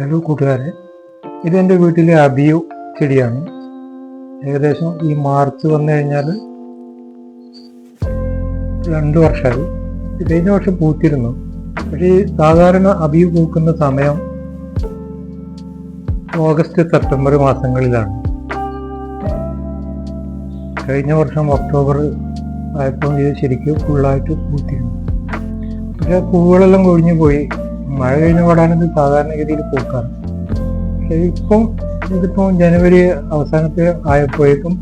Hello കൂട്ടുകാരെ ഇതെന്റെ വീട്ടിലെ അബിയു ചെടിയാണ്. ഏകദേശം ഈ മാർച്ച് വന്നു കഴിഞ്ഞാൽ രണ്ട് വർഷമായി. ഇത് കഴിഞ്ഞ വർഷം പൂത്തിരുന്നു. പക്ഷേ ഈ സാധാരണ അബിയു പൂക്കുന്ന സമയം ഓഗസ്റ്റ് സെപ്റ്റംബർ മാസങ്ങളിലാണ്. കഴിഞ്ഞ വർഷം ഒക്ടോബർ ആയപ്പോൾ ഇത് ശരിക്കും ഫുള്ളായിട്ട് പൂത്തിരുന്നു പക്ഷേ പൂവുകളെല്ലാം കൊഴിഞ്ഞു പോയി. മഴ കഴിഞ്ഞ പാടാണ് ഇത് സാധാരണഗതിയിൽ പൂക്കാറ് പക്ഷെ ഇപ്പം ഇതിപ്പോൾ ജനുവരി അവസാനത്തെ ആയപ്പോഴേക്കും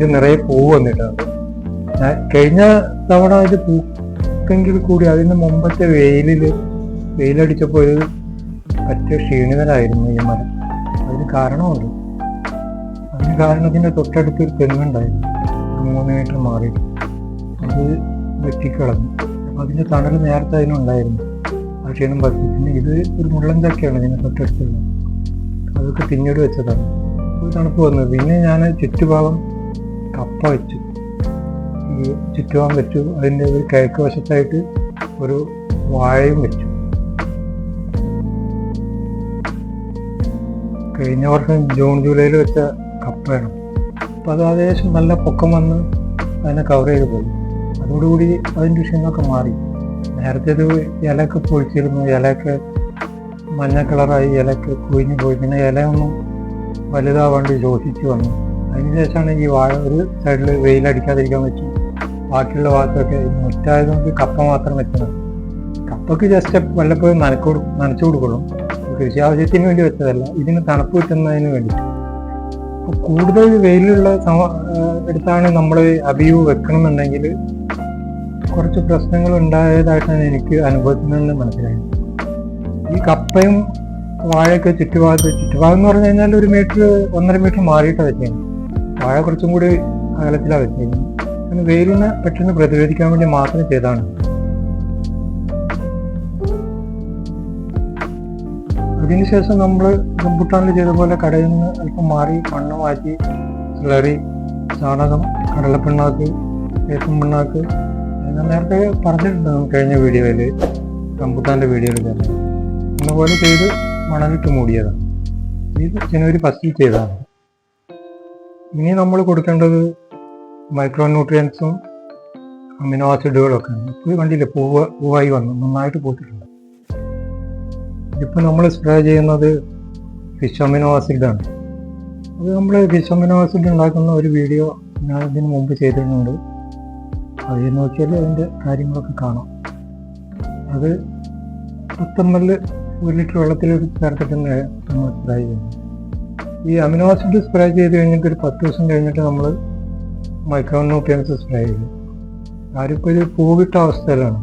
ഇത് നിറയെ പൂവ് വന്നിട്ടുണ്ട്. കഴിഞ്ഞ തവണ ഇത് പൂക്കെങ്കിൽ കൂടി അതിന് മുമ്പത്തെ വെയിലിൽ വെയിലടിച്ചപ്പോൾ ഇത് പറ്റ ക്ഷീണിതരായിരുന്നു ഈ മരം. അതിന് കാരണമുണ്ട്. അതിന് കാരണത്തിന്റെ തൊട്ടടുത്ത് ഒരു തെങ്ങുണ്ടായിരുന്നു. മൂന്ന് മീറ്റർ മാറി അത് വെട്ടിക്കളഞ്ഞു. അപ്പൊ അതിന്റെ തണൽ നേരത്തെ അതിനുണ്ടായിരുന്നു. ക്ഷീണം പറഞ്ഞു പിന്നെ ഇത് ഒരു മുള്ളൻ ചക്കയാണ് ഇതിന് തൊട്ടടുത്തുള്ളത് അതൊക്കെ പിന്നീട് വെച്ചതാണ്. തണുപ്പ് വന്നത്. പിന്നെ ഞാൻ ചുറ്റുഭാഗം കപ്പ വെച്ചു. ഈ ചുറ്റുഭാഗം വെച്ചു. അതിന്റെ ഒരു കിഴക്ക് വശത്തായിട്ട് ഒരു വാഴയും വെച്ചു. കഴിഞ്ഞ വർഷം ജൂൺ ജൂലൈയിൽ വെച്ച കപ്പയാണ്. അപ്പം അത് ഏകദേശം നല്ല പൊക്കം വന്ന് അതിനെ കവർ ചെയ്ത് പോയി. അതോടുകൂടി അതിന്റെ ക്ഷീണമൊക്കെ മാറി. നേരത്തെ ഇത് ഇലയൊക്കെ പൊഴിച്ചിരുന്നു. ഇലയൊക്കെ മഞ്ഞ കളറായി ഇലയൊക്കെ കുഴിഞ്ഞു പോയി. പിന്നെ ഇലയൊന്നും വലുതാവാണ്ട് ശോഷിച്ചു വന്നു. അതിനുശേഷമാണ് ഈ വാഴ ഒരു സൈഡിൽ വെയിലടിക്കാതിരിക്കാൻ വെച്ചു ബാക്കിയുള്ള ഭാഗത്തൊക്കെ മുറ്റായതുകൊണ്ട് കപ്പ മാത്രം വെച്ചത് കപ്പയ്ക്ക് ജസ്റ്റ് വല്ലപ്പോഴും നനച്ചു നനച്ചു കൊടുക്കുള്ളൂ. കൃഷി ആവശ്യത്തിന് വേണ്ടി വെച്ചതല്ല. ഇതിന് തണുപ്പ് കിട്ടുന്നതിന് വേണ്ടി. കൂടുതൽ വെയിലുള്ള സമ എടുത്താണ് നമ്മൾ അഭിയു വെക്കണമെന്നുണ്ടെങ്കിൽ കുറച്ച് പ്രശ്നങ്ങൾ ഉണ്ടായതായിട്ടാണ് എനിക്ക് അനുഭവത്തിൽ നിന്ന് മനസ്സിലായത്. ഈ കപ്പയും വാഴയൊക്കെ ചുറ്റുഭാഗത്ത് ചുറ്റുഭാഗം എന്ന് പറഞ്ഞു കഴിഞ്ഞാൽ ഒരു മീറ്റർ ഒന്നര മീറ്റർ മാറിയിട്ടാണ് വെച്ചേക്കുന്നത് വാഴ കുറച്ചും കൂടി അകലത്തിലാണ് വെച്ചേക്കുന്നത് അങ്ങനെ വെയിലിനെ പെട്ടെന്ന് പ്രതിരോധിക്കാൻ വേണ്ടി മാത്രം ചെയ്താണ് അതിനുശേഷം നമ്മൾ റംബുട്ടാനിൽ ചെയ്ത പോലെ കടയിൽ നിന്ന് അല്പം മാറി മണ്ണ് മാറ്റി സ്ലറി ചാണകം കടലപ്പിണ്ണാക്ക് വേപ്പൻ പിണ്ണാക്ക് ഞാൻ നേരത്തെ പറഞ്ഞിട്ടുണ്ടാവും കഴിഞ്ഞ വീഡിയോയിൽ റംബുട്ടാന്റെ വീഡിയോയിൽ തന്നെ എന്നപോലെ ചെയ്ത് മണലിട്ട് മൂടിയതാണ്. ഇത് ജനുവരി ഫസ്റ്റിൽ ചെയ്തതാണ്. ഇനി നമ്മൾ കൊടുക്കേണ്ടത് മൈക്രോ ന്യൂട്രിയൻസും അമിനോ ആസിഡുകളൊക്കെ ഇപ്പോൾ കണ്ടില്ലേ പൂവ് പൂവായി വന്നു. നന്നായിട്ട് പൂത്തിട്ടുണ്ട്. ഇപ്പോൾ നമ്മൾ സ്പ്രേ ചെയ്യുന്നത് ഫിഷ് അമിനോ ആസിഡാണ് അത് നമ്മൾ ഫിഷ് അമിനോ ആസിഡ് ഉണ്ടാക്കുന്ന ഒരു വീഡിയോ ഞാൻ ഇതിന് മുമ്പ് ചെയ്തിട്ടുണ്ട് അത് നോക്കിയാൽ അതിന്റെ കാര്യങ്ങളൊക്കെ കാണാം. അത് പത്തൊമ്പതിൽ ഒരു ലിറ്റർ വെള്ളത്തിൽ ചേർത്തിട്ടാണ് നമ്മൾ സ്പ്രേ ചെയ്യുന്നത് ഈ അമിനോ ആസിഡ് സ്പ്രേ ചെയ്ത് കഴിഞ്ഞിട്ട് ഒരു പത്ത് ദിവസം കഴിഞ്ഞിട്ട് നമ്മൾ മൈക്രോ ന്യൂട്രിയൻസ് സ്പ്രേ ചെയ്യും ആരിപ്പോൾ ഇത് പൂവിട്ട അവസ്ഥയിലാണ്.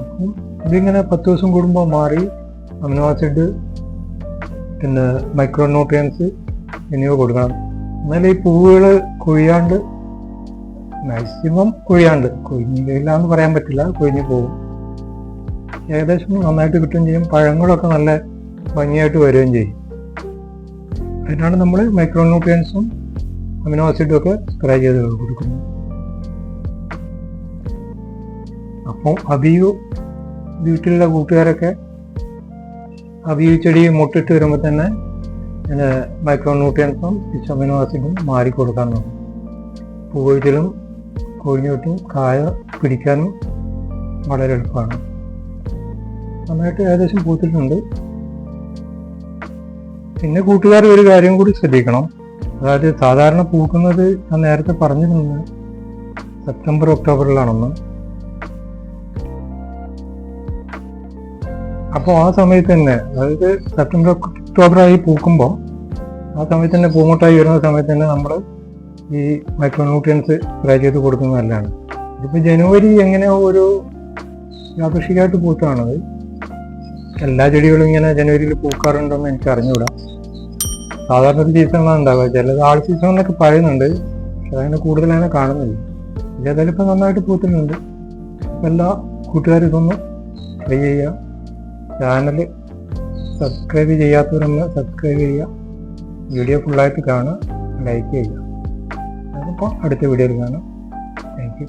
അപ്പം ഇതിങ്ങനെ പത്ത് ദിവസം കൂടുമ്പോൾ മാറി അമിനോ ആസിഡ് പിന്നെ മൈക്രോ ന്യൂട്രിയൻസ് എന്നിവ കൊടുക്കണം. എന്നാലും ഈ പൂവുകൾ കൊഴിയാണ്ട് മാക്സിമം കുഴിയാണ്ട്. കുഴിഞ്ഞില്ല എന്ന് പറയാൻ പറ്റില്ല. കുഴിഞ്ഞ് പോകും ഏകദേശം നന്നായിട്ട് കിട്ടുകയും ചെയ്യും. പഴങ്ങളൊക്കെ നല്ല ഭംഗിയായിട്ട് വരികയും ചെയ്യും. അതിനാണ് നമ്മൾ മൈക്രോ ന്യൂട്രിയൻസും അമിനോ ആസിഡും ഒക്കെ സ്പ്രേ ചെയ്ത് കൊടുക്കുന്നത്. അപ്പം അബിയു വീട്ടിലുള്ള കൂട്ടുകാരൊക്കെ അബിയു ചെടി മുട്ടിട്ട് വരുമ്പോൾ തന്നെ മൈക്രോ ന്യൂട്രിയൻസും അമിനോ ആസിഡും മാറി കൊടുക്കാൻ നോക്കും. പൂവൊഴിച്ചിലും കൊഴിഞ്ഞിട്ടും കായ പിടിക്കാനും വളരെ എളുപ്പമാണ്. നന്നായിട്ട് ഏകദേശം പൂത്തിട്ടുണ്ട്. പിന്നെ കൂട്ടുകാർ ഒരു കാര്യം കൂടി ശ്രദ്ധിക്കണം. അതായത് സാധാരണ പൂക്കുന്നത് ഞാൻ നേരത്തെ പറഞ്ഞിരുന്നത് സെപ്റ്റംബർ ഒക്ടോബറിലാണെന്ന്. അപ്പോൾ ആ സമയത്ത് തന്നെ അതായത് സെപ്റ്റംബർ ഒക്ടോബറായി പൂക്കുമ്പോൾ ആ സമയത്ത് തന്നെ പൂമുട്ടായി വരുന്ന സമയത്ത് തന്നെ നമ്മൾ ഈ മൈക്രോന്യൂട്രിയൻസ് ന്യൂട്രിയൻസ് സ്പ്രേ ചെയ്ത് കൊടുക്കുന്നത് നല്ലതാണ്. ഇതിപ്പോൾ ജനുവരി എങ്ങനെ ഒരു യാദൃശികമായിട്ട് പൂത്താണത്. എല്ലാ ചെടികളും ഇങ്ങനെ ജനുവരിയിൽ പൂക്കാറുണ്ടെന്ന് എനിക്ക് അറിഞ്ഞുകൂടാ. സാധാരണ ഒരു സീസണിലാണ് ഉണ്ടാവുക. ചിലത് ആൾ സീസൺ എന്നൊക്കെ പറയുന്നുണ്ട് പക്ഷെ അങ്ങനെ കൂടുതലങ്ങനെ കാണുന്നില്ല ഏതായാലും ഇപ്പം നന്നായിട്ട് പൂത്തുന്നുണ്ട് ഇപ്പം എല്ലാ കൂട്ടുകാരും ഇതൊന്ന് ട്രൈ ചെയ്യുക. ചാനൽ സബ്സ്ക്രൈബ് ചെയ്യാത്തവരൊന്ന് സബ്സ്ക്രൈബ് ചെയ്യുക. വീഡിയോ ഫുള്ളായിട്ട് കാണുക. ലൈക്ക് ചെയ്യുക. അപ്പോൾ അടുത്ത വീഡിയോയിൽ കാണാം. Thank you